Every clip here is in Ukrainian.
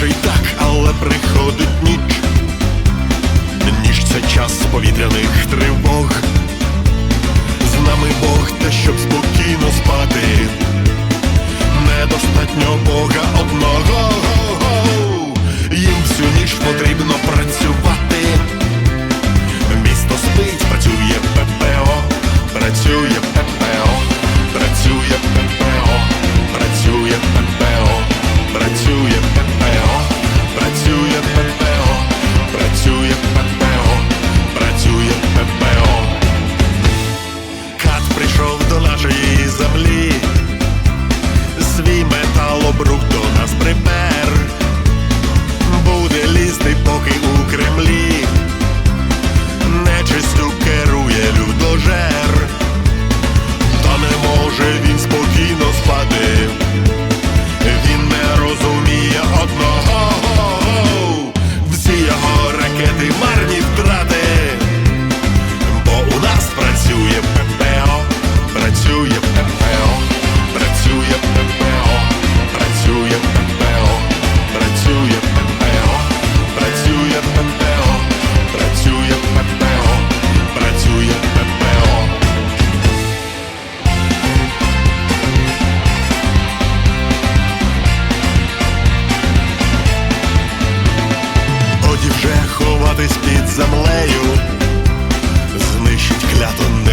може й так, але приходить ніч. ніж це час повітряних тривог. З нами Бог те, щоб спокійно спати.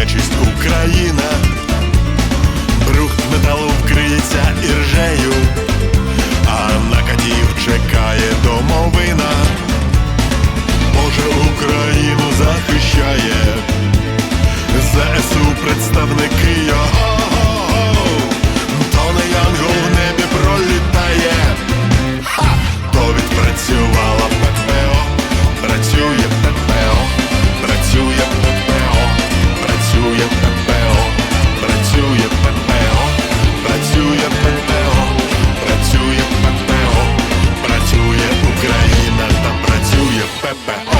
нечисть Україна. Pepe.